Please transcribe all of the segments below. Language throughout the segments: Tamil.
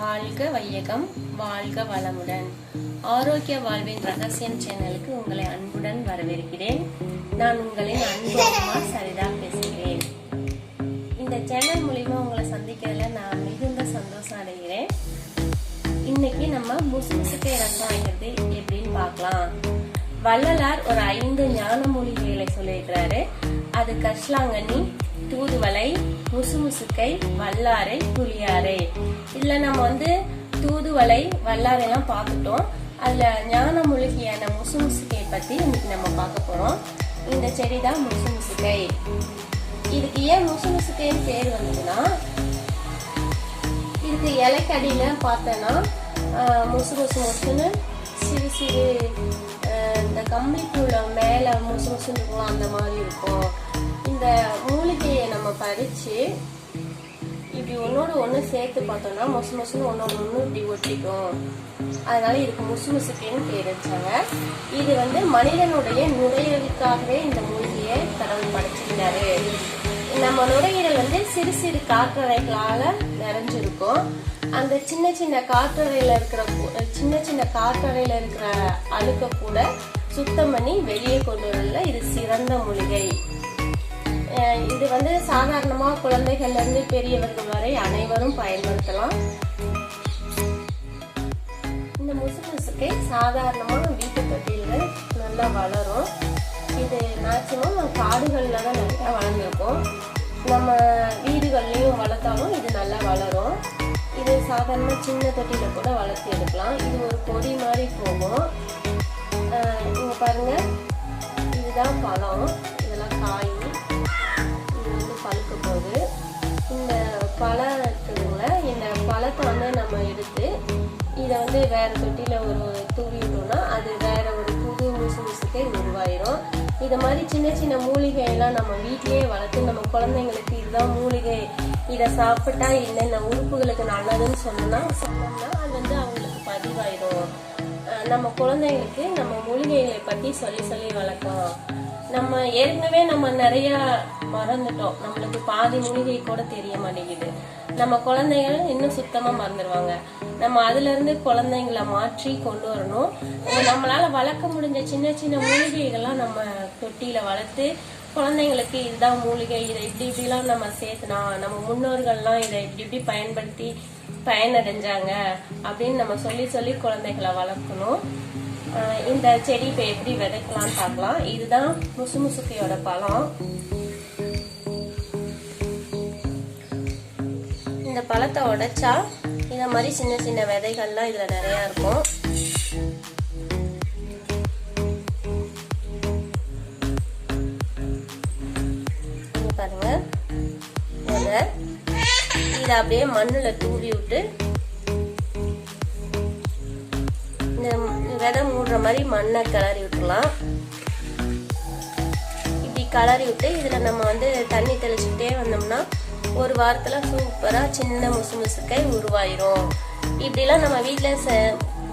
வாழ்க வையகம் வாழ்க வளமுடன். ஆரோக்கிய வாழ்வின் ரகசியம் சேனலுக்கு உங்களை அன்புடன் வரவேற்கிறேன். நான் உங்களின் அன்பு அம்மா சரிதா பேசுகிறேன். இந்த சேனல் மூலிமா உங்களை சந்திக்கிறதுல நான் மிகுந்த சந்தோஷம் அடைகிறேன். இன்னைக்கு நம்ம முசுமுசுக்கை ரசம் வைக்கிறது எப்படின்னு பார்க்கலாம். வள்ளலார் ஒரு ஐந்து ஞான மூலிகைகளை சொல்லியிருக்கிறாரு. அது கஷ்லாங்கண்ணி தூதுவளை முசுமுசுக்கை வல்லாரை புளியாரை. இதுல நம்ம வந்து தூதுவளை வல்லாரை எல்லாம் பார்த்துட்டோம். அதுல ஞான மூலிகையான முசுமுசுக்கை பத்தி இன்னைக்கு நம்ம பார்க்க போறோம். இந்த செடி தான் முசுமுசுக்கை. இதுக்கு ஏன் முசுமுசுக்கைன்னு பேர் வந்ததுன்னா இதுக்கு இலைக்கடியில பார்த்தோன்னா ஆஹ், முசு முசு முசுன்னு சிறு சிறு ஆஹ், இந்த கம்பளிக்குள்ள மேலே முசு முசுன்னு இருக்கும் அந்த மாதிரி இருக்கும். இந்த மூலிகையை நம்ம பறிச்சு இப்படி ஒன்னோட ஒன்று சேர்த்து பார்த்தோம்னா மொசு மொசுன்னு ஒன்னோட ஒன்று இப்படி ஒட்டிக்கும். அதனால இதுக்கு முசு முசுக்குன்னு பேர் வச்சாங்க. இது வந்து மனிதனுடைய நுரையீரலுக்காகவே இந்த மூலிகையை கடவுள் படைச்சிருந்தாரு. நம்ம நுரையீரல் வந்து சிறு சிறு காற்றறைகளால நிறைஞ்சிருக்கும். அந்த சின்ன சின்ன காற்றறையில இருக்கிற சின்ன சின்ன காற்றறையில இருக்கிற அழுக்க கூட சுத்தம் பண்ணி வெளியே கொண்டு வரல. இது சிறந்த மூலிகை. இது வந்து சாதாரணமாக குழந்தைகள்லேருந்து பெரியவர்கள் வரை அனைவரும் பயன்படுத்தலாம். இந்த முசுமுசுக்கை சாதாரணமாக வீட்டு தொட்டியில நல்லா வளரும். இது மேக்சிமம் காடுகளில் தான் நிறைய வளர்ந்துருக்கோம். நம்ம வீடுகள்லேயும் வளர்த்தாலும் இது நல்லா வளரும். இது சாதாரணமாக சின்ன தொட்டியில் கூட வளர்த்து எடுக்கலாம். இது ஒரு கொடி மாதிரி போகும். இங்கே பாருங்கள் இதுதான் பழம். இதெல்லாம் காய். பழுக்க போகுது இந்த பழம் இருக்குதுங்கள இந்த பழத்தை வந்து நம்ம எடுத்து இதை வந்து வேறு தொட்டியில் ஒரு தூவிட்டோம்னா அது வேறு ஒரு புது முசு முசுக்கே உருவாயிரும். இது மாதிரி சின்ன சின்ன மூலிகையெல்லாம் நம்ம வீட்டிலேயே வளர்த்து நம்ம குழந்தைங்களுக்கு இதுதான் மூலிகை. இதை சாப்பிட்டா என்னென்ன உறுப்புகளுக்கு நல்லதுன்னு சொன்னோம்னா சொன்னோம்னா அது வந்து அவங்களுக்கு பதிவாயிரும். நம்ம குழந்தைங்களுக்கு நம்ம மூலிகைகளை பற்றி சொல்லி சொல்லி வளர்க்கலாம். நம்ம ஏற்கனவே நம்ம நிறைய மறந்துட்டோம். நம்மளுக்கு பாதி மூலிகை கூட தெரிய மாட்டேங்குது. நம்ம குழந்தைகள் இன்னும் சுத்தமா மறந்துடுவாங்க நம்ம அதுல இருந்து குழந்தைங்களை மாற்றி கொண்டு வரணும். நம்மளால வளர்க்க முடிஞ்ச சின்ன சின்ன மூலிகைகள்லாம் நம்ம தொட்டியில வளர்த்து குழந்தைங்களுக்கு இதுதான் மூலிகை இதை இப்படி இப்படிலாம் நம்ம சேர்த்துனா நம்ம முன்னோர்கள்லாம் இதை இப்படி இப்படி பயன்படுத்தி பயனடைஞ்சாங்க அப்படின்னு நம்ம சொல்லி சொல்லி குழந்தைகளை வளர்க்கணும். இந்த செடி இப்போ எப்படி விதைக்கலாம்னு பார்க்கலாம். இதுதான் முசு முசுக்கையோட பழம். இந்த பழத்தை உடைச்சா இந்த மாதிரி சின்ன சின்ன விதைகள்லாம் இதுல நிறைய இருக்கும். பாருங்க. இதை அப்படியே மண்ணுல தூவி விட்டு விதை மூடுற மாதிரி மண்ணை கிளறி விட்டுலாம் இப்படி கிளறி விட்டு இதில் நம்ம வந்து தண்ணி தெளிச்சுக்கிட்டே வந்தோம்னா ஒரு வாரத்தில் சூப்பராக சின்ன முசு முசுக்கை உருவாயிரும். இப்படிலாம் நம்ம வீட்டில் செ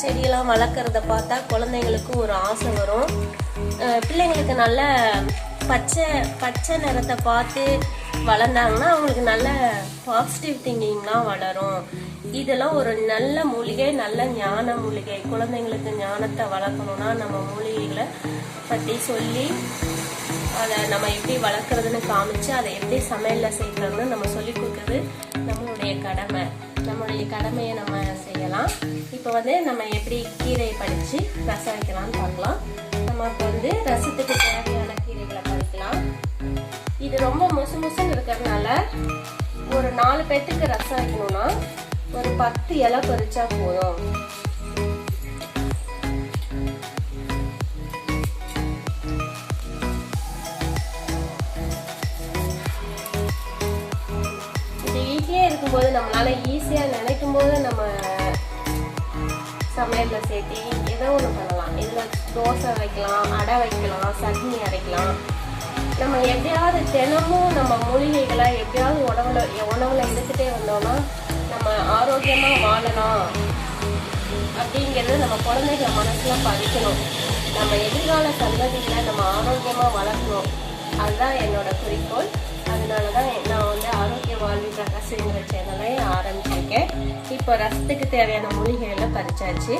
செடியெல்லாம் வளர்க்குறத பார்த்தா குழந்தைங்களுக்கு ஒரு ஆசை வரும். பிள்ளைங்களுக்கு நல்ல பச்சை பச்சை நிறத்தை பார்த்து வளர்ந்தாங்கன்னா அவங்களுக்கு நல்ல பாசிட்டிவ் திங்கிங்லாம் வளரும். இதெல்லாம் ஒரு நல்ல மூலிகை நல்ல ஞான மூலிகை. குழந்தைங்களுக்கு ஞானத்தை வளர்க்கணும்னா நம்ம மூலிகைகளை பற்றி சொல்லி அதை நம்ம எப்படி வளர்க்குறதுன்னு காமிச்சு அதை எப்படி சமையலில் சேர்க்கறதுன்னு நம்ம சொல்லி கொடுக்குறது நம்மளுடைய கடமை. நம்மளுடைய கடமையை நம்ம செய்யலாம். இப்போ வந்து நம்ம எப்படி கீரையை படித்து ரசம் வைக்கலாம்னு பார்க்கலாம் நமக்கு வந்து ரசத்துக்கு தேவையான கீரைகளை பறிக்கலாம். இது ரொம்ப முசு முசுன்னு இருக்கிறதுனால ஒரு நாலு பேர்த்துக்கு ரசம் வைக்கணும்னா ஒரு பத்து இலை பறிச்சா போதும். இது வீட்லயே இருக்கும்போது நம்மளால ஈஸியா நினைக்கும் போது நம்ம சமையல்ல சேர்த்து ஏதோ ஒன்று பண்ணலாம். இதுல தோசை வைக்கலாம் அடை வைக்கலாம் சட்னி அரைக்கலாம். நம்ம எப்படியாவது தினமும் நம்ம மூலிகைகளை எப்படியாவது உணவுல உணவுல எடுத்துட்டே வந்தோம்னா நம்ம வாழலாம் அப்படிங்கிறது நம்ம குழந்தைங்க மனசில் பதிக்கணும். நம்ம எதிர்கால சந்ததிகளை நம்ம ஆரோக்கியமாக வளர்க்கணும். அதுதான் என்னோட குறிக்கோள். அதனால தான் நான் வந்து ஆரோக்கிய வாழ்வின் ரகசியங்கிற சேனலை ஆரம்பிச்சிருக்கேன். இப்போ இப்போ ரசத்துக்கு தேவையான மூலிகை பறிச்சாச்சு.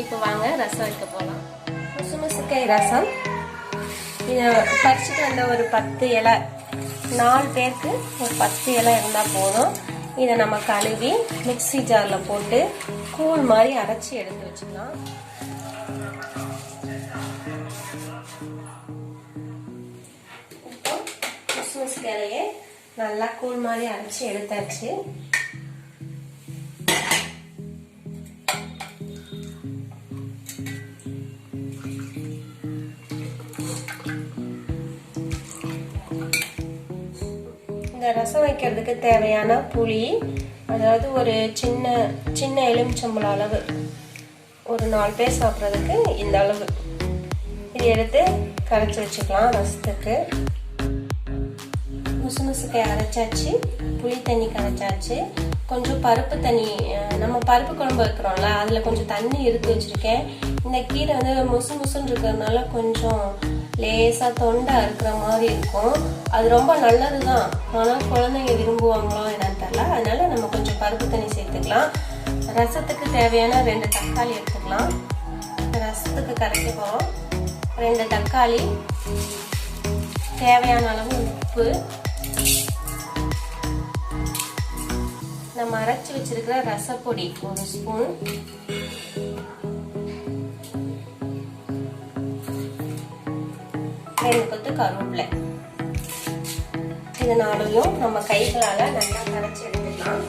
இப்போ வாங்க ரசம் வைக்க போகலாம் முசு முசுக்காய் ரசம். இதை பறிச்சுட்டு வந்த ஒரு பத்து இலை நாலு பேருக்கு ஒரு பத்து இலை இருந்தால் போதும். இதை நம்ம கழுவி மிக்ஸி ஜாரில் போட்டு கூழ் மாதிரி அரைச்சி எடுத்து வச்சுக்கலாம். கிறிஸ்மஸ் கிளையே நல்லா கூழ் மாதிரி அரைச்சி எடுத்தாச்சு. இந்த ரசம் வைக்கிறதுக்கு தேவையான புளி அதாவது ஒரு சின்ன சின்ன எலுமிச்சம்பழம் அளவு. ஒரு நாலு பேர் சாப்பிட்றதுக்கு இந்த அளவு. இது எடுத்து கரைச்சி வச்சுக்கலாம் ரசத்துக்கு. முசு அரைச்சாச்சு புளி தண்ணி கரைச்சாச்சு. கொஞ்சம் பருப்பு தண்ணி நம்ம பருப்பு குழம்பு வைக்கிறோம்ல அதில் கொஞ்சம் தண்ணி எடுத்து வச்சுருக்கேன். இந்த கீரை வந்து முசு முசுன்னு இருக்கிறதுனால கொஞ்சம் லேசாக தொண்டை அறுக்கிற மாதிரி இருக்கும். அது ரொம்ப நல்லது தான் ஆனால் குழந்தைங்க விரும்புவாங்களோ என்னன்னு தெரில அதனால நம்ம கொஞ்சம் பருப்பு தண்ணி சேர்த்துக்கலாம். ரசத்துக்கு தேவையான ரெண்டு தக்காளி எடுத்துக்கலாம். ரசத்துக்கு கரைக்க போகிறோம் ரெண்டு தக்காளி. தேவையான அளவு உப்பு. நம்ம அரைச்சி வச்சிருக்கிற ரசப்பொடி ஒரு ஸ்பூன். ரெண்டு கொத்து கருவேப்பிலை இதனாலையும் நம்ம கைகளால் நல்லா கரைச்சி எடுத்துக்கலாம்.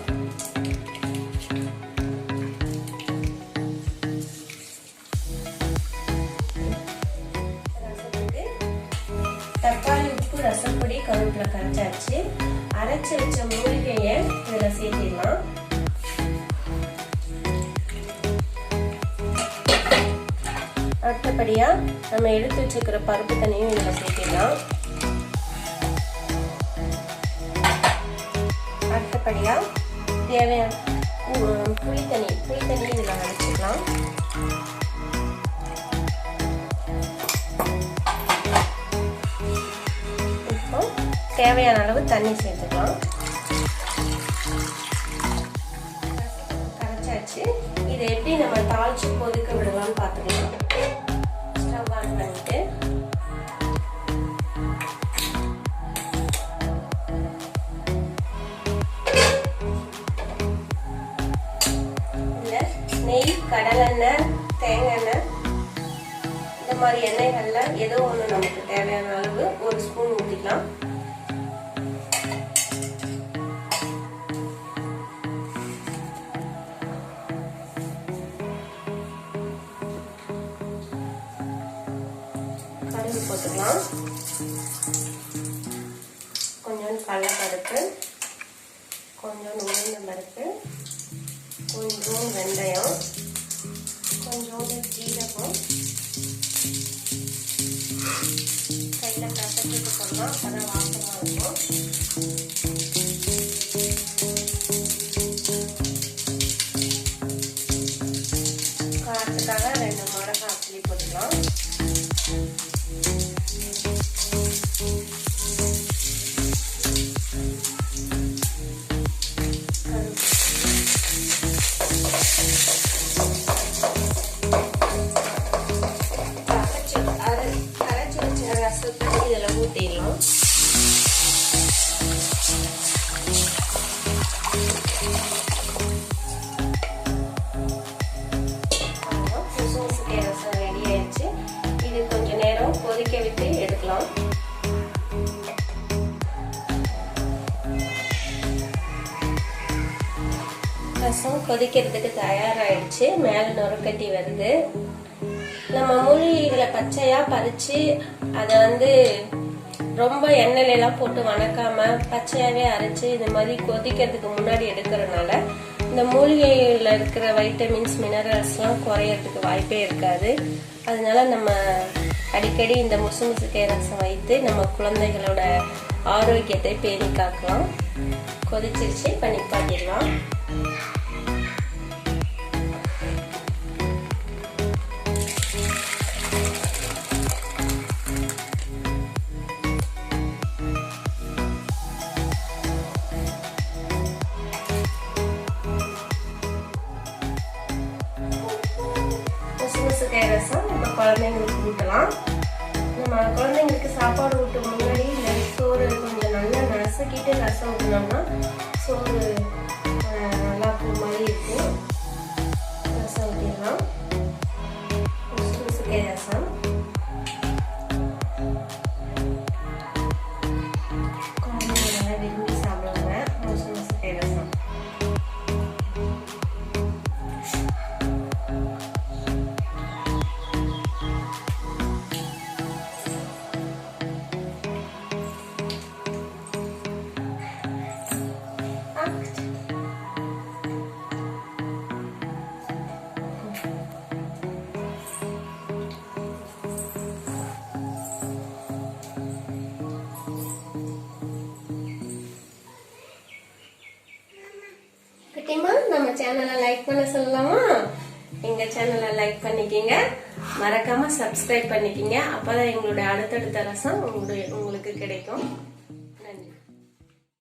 தக்காளி உப்பு ரசப்பொடி கருவேப்பிலை கரைச்சாச்சு. அரைச்சி வச்ச மூலிகை அடுத்தபடியா நம்ம எடுத்து வச்சுக்கிற பருப்பு தண்ணியும் இதில் சேர்த்திடலாம். அடுத்தபடியாக தேவையான புளி தண்ணி புளி தண்ணி இதில் வடிச்சிக்கலாம் இப்போ தேவையான அளவு தண்ணி சேர்த்துக்கலாம். கரைச்சாச்சு. இதை எப்படி நம்ம தாளிச்சு கொதிக்க விடலாம்னு பார்த்துக்கலாம். ஸ்டவ் பண்ணிட்டு நெய் கடலெண்ணெய் தேங்காய் எண்ணெய் இந்த மாதிரி எண்ணெய்களில் ஏதோ ஒன்று நமக்கு தேவையான அளவு ஒரு ஸ்பூன் ஊற்றிக்கலாம் தூள் போட்டுக்கலாம். கொஞ்சம் கடலைப்பருப்பு கொஞ்சோண்டு உளுந்த பருப்பு கொஞ்சம் வெந்தயம் கொஞ்சோண்டு ஜீரகம் கையில் கசக்கிட்டு போடலாம் அப்பதான் வாசமாக இருக்கும் ரசம் கொதிக்கிறதுக்கு தயாராகிடுச்சு மேலே நுரக்கட்டி வருது. நம்ம மூலிகைகளை பச்சையாக பறித்து அதை வந்து ரொம்ப எண்ணெயில எல்லாம் போட்டு வணக்காம பச்சையாகவே அரைச்சு இந்த மாதிரி கொதிக்கிறதுக்கு முன்னாடி எடுக்கிறனால இந்த மூலிகையில் இருக்கிற வைட்டமின்ஸ் மினரல்ஸ்லாம் குறையறதுக்கு வாய்ப்பே இருக்காது. அதனால நம்ம அடிக்கடி இந்த முசு முசுக்கை ரசம் வைத்து நம்ம குழந்தைகளோட ஆரோக்கியத்தை பேணி காக்கலாம் கொதிச்சிருச்சு இப்போ நிப்பாட்டிடலாம். நசுக்கிட்டு ரசம் ஊட்டினோம்னா சோறு ஆஹ், நம்ம சேனலை லைக் பண்ண சொல்லலாமா? எங்க சேனலை லைக் பண்ணிக்கிங்க. மறக்காம சப்ஸ்கிரைப் பண்ணிக்கிங்க. அப்பதான் எங்களுடைய அடுத்தடுத்த ரசம் உங்களுடைய உங்களுக்கு கிடைக்கும்.